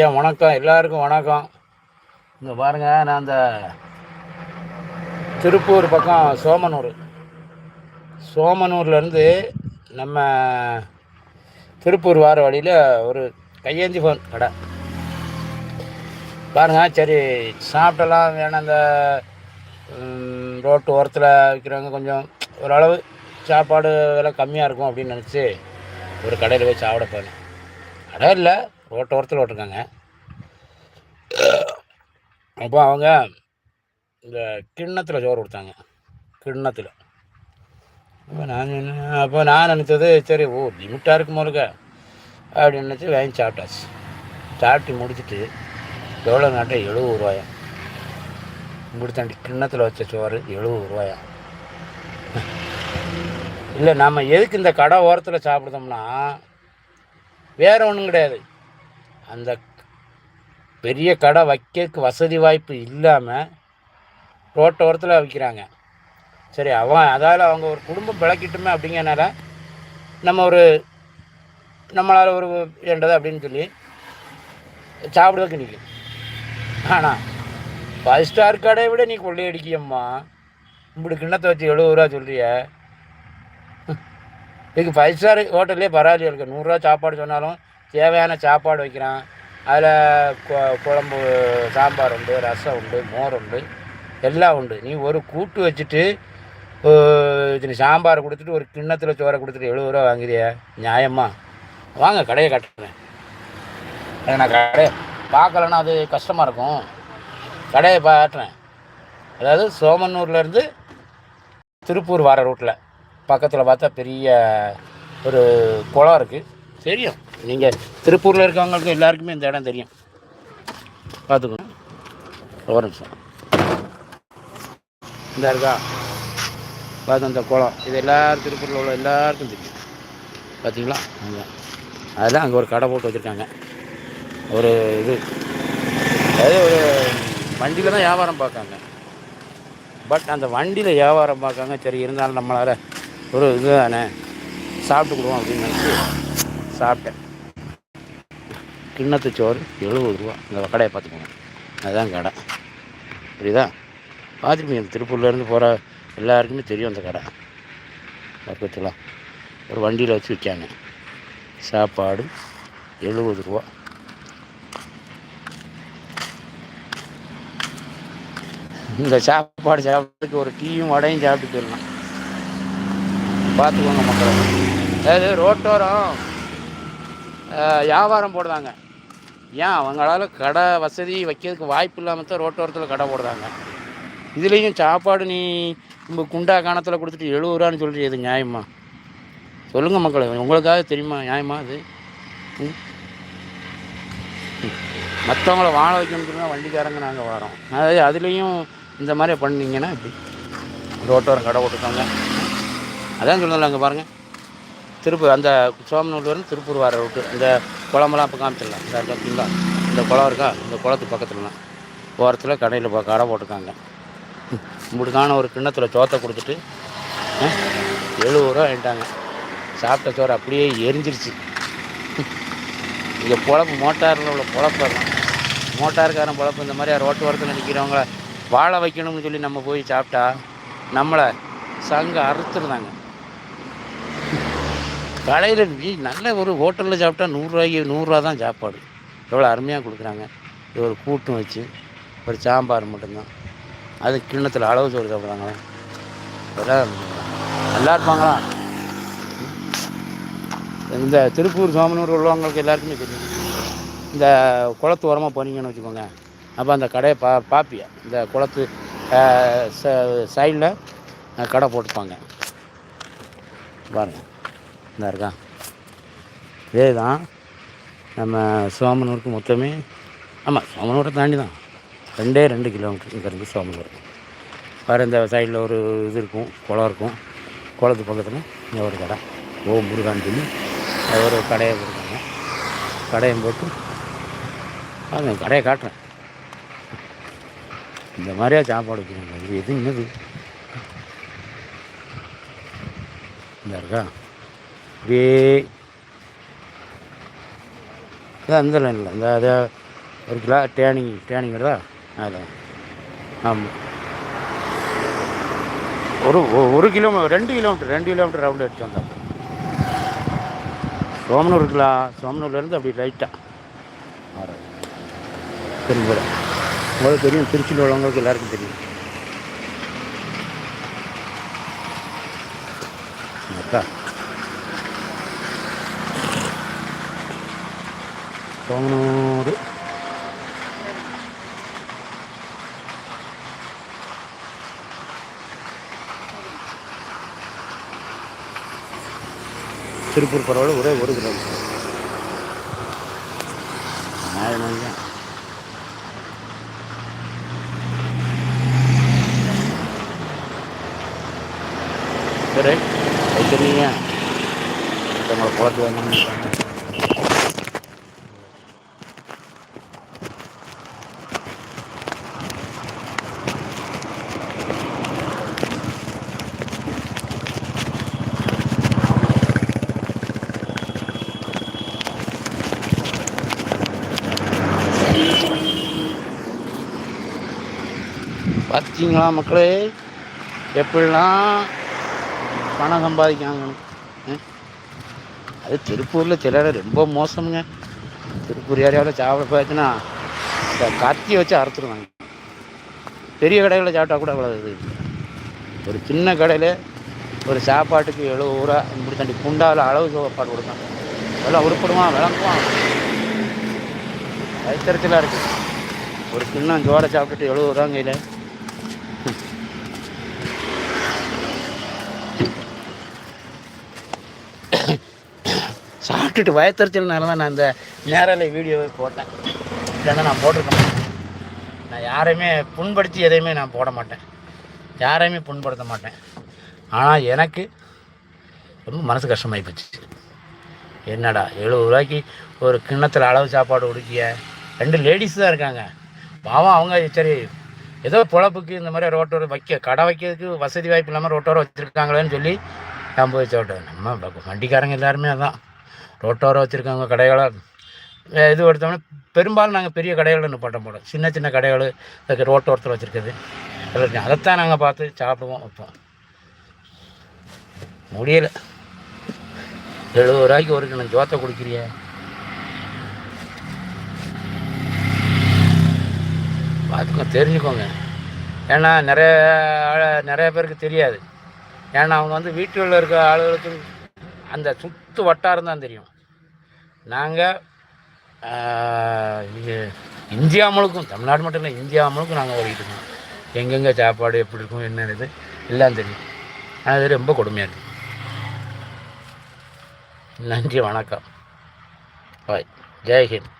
ஏன் வணக்கம். எல்லாருக்கும் வணக்கம். இங்கே பாருங்கள் நான் அந்த திருப்பூர் பக்கம் சோமனூர். சோமனூர்லேருந்து நம்ம திருப்பூர் வார வழியில் ஒரு கையேந்தி ஃபோன் கடை. பாருங்கள் சரி சாப்பிட்டலாம் வேணாம். அந்த ரோட்டு ஓரத்தில் விற்கிறவங்க கொஞ்சம் ஓரளவு சாப்பாடு விலை கம்மியாக இருக்கும் அப்படின்னு நினச்சி ஒரு கடையில் போய் சாப்பிட போனேன். கடை இல்லை. ரோட்டு ஓரத்தில் ஓட்டிருக்காங்க. அப்போ அவங்க இந்த கிண்ணத்தில் சோறு கொடுத்தாங்க. கிண்ணத்தில். அப்போ நான் அப்போ நான் நினச்சது சரி ஓ லிமிட்டாக இருக்கும் போலுக்க அப்படின்னு நினச்சி வாங்கி சாப்பிட்டாச்சு. சாப்பிட்டு முடிச்சுட்டு எவ்வளோ நாட்டை எழுபது ரூபாயா? முடித்தாண்டி கிண்ணத்தில் வச்ச சோறு எழுபது ரூபாயா? இல்லை நம்ம எதுக்கு இந்த கடை ஓரத்தில் சாப்பிடுதோம்னா வேறு ஒன்றும் கிடையாது. அந்த பெரிய கடை வைக்கிறதுக்கு வசதி வாய்ப்பு இல்லாமல் ரோட்டோரத்தில் விற்கிறாங்க சரி அவன் அதால் அவங்க ஒரு குடும்பம் பிழைக்கிட்டுமே அப்படிங்கிறனால நம்ம ஒரு நம்மளால் ஒரு வேண்டது அப்படின்னு சொல்லி சாப்பிடுறதுக்கு நிற்கும் ஆனால் ஃபைவ் ஸ்டார் கடையை விட நீ கொள்ளையடிக்கியம்மா. இப்படி கிண்ணத்தை வச்சு எழுபது ரூபா சொல்கிறிய இதுக்கு ஃபைவ் ஸ்டார் ஹோட்டல்லே பரவாயில்லையா இருக்கு. நூறுரூவா சாப்பாடு சொன்னாலும் தேவையான சாப்பாடு வைக்கிறான். அதில் குழம்பு சாம்பார் உண்டு ரசம் உண்டு மோர் உண்டு எல்லாம் உண்டு. நீ ஒரு கூட்டு வச்சுட்டு இது சாம்பார் கொடுத்துட்டு ஒரு கிண்ணத்தில் சோறை கொடுத்துட்டு எழுபது ரூபா வாங்குறியா? நியாயமா? வாங்க கடையை கட்டுறேன். நான் கடையை பார்க்கலன்னா அது கஷ்டமாக இருக்கும். கடையை காட்டுறேன். அதாவது சோமனூர்லேருந்து திருப்பூர் வர ரூட்டில் பக்கத்தில் பார்த்தா பெரிய ஒரு குளம் இருக்குது தெரியும். நீங்கள் திருப்பூரில் இருக்கவங்களுக்கு எல்லாருக்குமே இந்த இடம் தெரியும். பார்த்துக்கணும் ஒரு நிமிஷம். இந்த இருக்கா? பார்த்து அந்த குளம். இது எல்லாரும் திருப்பூரில் உள்ள எல்லாருக்கும் தெரியும். பார்த்தீங்களா அதுதான் அதெல்லாம் அங்கே ஒரு கடை போட்டு வச்சுருக்காங்க. ஒரு இது. அதாவது ஒரு வண்டியில் தான் வியாபாரம் பார்க்காங்க. பட் அந்த வண்டியில் வியாபாரம் பார்க்காங்க. சரி இருந்தாலும் நம்மளால் ஒரு இது தானே சாப்பிட்டுக்கிடுவோம் அப்படின்னு நினச்சி சாப்பிட்டேன். கிண்ணத்து சோறு எழுபது ரூபா. இந்த கடையை பார்த்துக்கோங்க. அதுதான் கடை. புரியுதா? பார்த்துருப்பீங்க திருப்பூர்லேருந்து போகிற எல்லாருக்குமே தெரியும் அந்த கடை. பக்கத்தில் ஒரு வண்டியில் வச்சு விற்காங்க. சாப்பாடு எழுபது ரூபா. இந்த சாப்பாடு சாப்பிட்றதுக்கு ஒரு டீயும் வடையும் சாப்பிட்டு போயிடலாம். பார்த்துக்கோங்க மக்கள். அதாவது ரோட்டோரம். வியாபாரம் போடுறாங்க. ஏன்? அவங்களால கடை வசதி வைக்கிறதுக்கு வாய்ப்பு இல்லாமல் தான் ரோட்டோரத்தில் கடை போடுறாங்க. இதுலேயும் சாப்பாடு நீ நம்ம குண்டா காணத்தில் கொடுத்துட்டு எழுபது ரூபான்னு சொல்லிட்டு இது நியாயமா? சொல்லுங்கள் மக்கள் உங்களுக்காக தெரியுமா? நியாயமா அது? மற்றவங்கள வாழ வைக்கணும்னு தான் வண்டிக்காரங்க நாங்கள் வரோம். அதாவது அதுலேயும் இந்த மாதிரி பண்ணிங்கன்னா இப்படி ரோட்டோரம் கடை போட்டுருக்காங்க. அதான் சொல்லலாம் அங்கே பாருங்கள் திருப்பூர் அந்த சோமனூர்லேருந்து திருப்பூர் வர ரூட்டு இந்த குளமெல்லாம் இப்போ காமிச்சிடலாம். இந்த பார்த்தீங்களா இந்த குளம் இருக்கா? இந்த குளத்து பக்கத்துலலாம் ஓரத்தில் கடையில் இப்போ கடை போட்டிருக்காங்க. முடுக்கான ஒரு கிண்ணத்தில் சோத்தை கொடுத்துட்டு எழுபது ரூபா வாங்கிட்டாங்க. சாப்பிட்ட சோறு அப்படியே எரிஞ்சிருச்சு. இங்கே பொழப்பு மோட்டாரில் உள்ள பொழப்பு மோட்டாருக்காரன் மோட்டார்காரன் பொழப்பு இந்த மாதிரி ரோட்டு ஓரத்தில் நிற்கிறவங்கள வாழ வைக்கணும்னு சொல்லி நம்ம போய் சாப்பிட்டா நம்மளை சங்க அறுத்துருந்தாங்க கடையில் நல்ல ஒரு ஹோட்டலில் சாப்பிட்டா நூறுரூவாய்க்கு நூறுரூவா தான் சாப்பாடு. எவ்வளோ அருமையாக கொடுக்குறாங்க. இது ஒரு கூட்டும் வச்சு ஒரு சாம்பார் மட்டும்தான். அது கிண்ணத்தில் அளவு சோறு சாப்பிட்றாங்களே? அதெல்லாம் நல்லா இருப்பாங்களா? இந்த திருப்பூர் சோமனூர் உள்ளவங்களுக்கு எல்லாருக்குமே தெரியும். இந்த குளத்து ஓரமாக போனீங்கன்னு வச்சுக்கோங்க. அப்போ அந்த கடையை பா பார்ப்பியா இந்த குளத்து சைடில் கடை போட்டுப்பாங்க பாருங்கள் இந்த இருக்கா இதே தான் நம்ம சோமனூருக்கு மொத்தமே ஆமாம் சோமனூரை தாண்டி தான் ரெண்டே ரெண்டு கிலோமீட்டர் இங்கேருந்து சோமனூர் வேறு இந்த சைடில் ஒரு இது இருக்கும் குளம் இருக்கும். குளத்து பக்கத்தில் இங்கே ஒரு கடை. ஓ முருகான்னு சொல்லி அது ஒரு கடையை போட்டுருக்காங்க. கடையும் போட்டு அது கடையை காட்டுறேன். இந்த மாதிரியா சாப்பாடு வைக்கிறாங்க. இது எது என்னது? இந்த இருக்கா? அப்படியே அந்த லைனில் இந்த அதை ஒரு கிலோ டேனிங் டேனிங் வருதா? அதான் ஆமாம் ஒரு ஒரு கிலோமீட்டர் ரெண்டு கிலோமீட்டர் ரெண்டு கிலோமீட்டர் ரவுண்டு அடிச்சு வந்தோம் சோமனூர் இருக்கலாம் சோமனூர்லேருந்து அப்படி ரைட்டாக திரும்ப உங்களுக்கு தெரியும் திருச்சியில் உள்ளவங்களுக்கு எல்லாருக்கும் தெரியும். அக்கா சோமனூர் திருப்பூர் பரவாயில்ல ஒரே ஒரு கிலோமீட்டர் நியாயமாக சரி வைக்கிறீங்க உங்களை குளத்து பார்த்தீங்களா மக்களே? எப்படிலாம் பணம் சம்பாதிக்காங்கணும் அது திருப்பூரில் சிலர் ரொம்ப மோசமுங்க. திருப்பூர் ஏரியாவில் சாப்பிட போச்சுன்னா இந்த கத்தி வச்சு அறுத்துருவாங்க. பெரிய கடைகளில் சாப்பிட்டா கூட அவ்வளோ இது ஒரு சின்ன கடையில் ஒரு சாப்பாட்டுக்கு எழுபது ரூபா இப்படி தண்ணி குண்டாவில் அளவு சாப்பாடு கொடுத்தாங்க அதெல்லாம் உருப்படுவான் விளங்குவான். வயிற்றுச்சலாக இருக்குது ஒரு கிண்ணம் ஜோடை சாப்பிட்டுட்டு எழுபது ரூபாங்க இல்லை சாப்பிட்டுட்டு வயத்தறிச்சல்னால தான் நான் இந்த நேரலை வீடியோவை போட்டேன். இல்லைன்னா நான் போட்டிருக்கேன். நான் யாரையுமே புண்படுத்தி எதையுமே நான் போட மாட்டேன். யாரையுமே புண்படுத்த மாட்டேன். ஆனால் எனக்கு ரொம்ப மனசு கஷ்டமாகி போச்சு. என்னடா எழுபது ரூபாய்க்கு ஒரு கிண்ணத்தில் அளவு சாப்பாடு கொடுக்கிய? ரெண்டு லேடிஸ் தான் இருக்காங்க. பாவம் அவங்க சரி ஏதோ பொழப்புக்கு இந்த மாதிரி ரோட்டோர வைக்க கடை வைக்கிறதுக்கு வசதி வாய்ப்பு இல்லாமல் ரோட்டோர வச்சுருக்காங்களேன்னு சொல்லி நான் போய் சாப்பிட்டேன். நம்ம வண்டிக்காரங்க எல்லாருமே அதான். ரோட்டோரம் வச்சுருக்காங்க கடைகளை. இது எடுத்தோம்னா பெரும்பாலும் நாங்கள் பெரிய கடைகள் நிப்பாட்ட போட்டோம் சின்ன சின்ன கடைகள் அதுக்கு ரோட்டோரத்தில் வச்சுருக்குது அதைத்தான் நாங்கள் பார்த்து சாப்பிடுவோம் வைப்போம். முடியல. எழுபது ரூபாய்க்கு ஒரு கிணம் ஜோத்தை கொடுக்குறியே. பார்த்துக்கோ தெரிஞ்சுக்கோங்க. ஏன்னா நிறைய நிறைய பேருக்கு தெரியாது. ஏன்னா அவங்க வந்து வீட்டுகளில் இருக்க ஆளுகளுக்கு அந்த சுற்று வட்டாரம் தான் தெரியும். நாங்கள் இந்தியா முழுக்கும் தமிழ்நாடு மட்டும் இல்லை இந்தியா முழுக்கும் நாங்கள் ஓடிக்கிட்டு இருக்கோம். எங்கெங்கே சாப்பாடு எப்படி இருக்கும் என்ன இது எல்லாம் தெரியும். அது ரொம்ப கொடுமையாக இருக்குது நன்றி வணக்கம். பாய். ஜெய்ஹிந்த்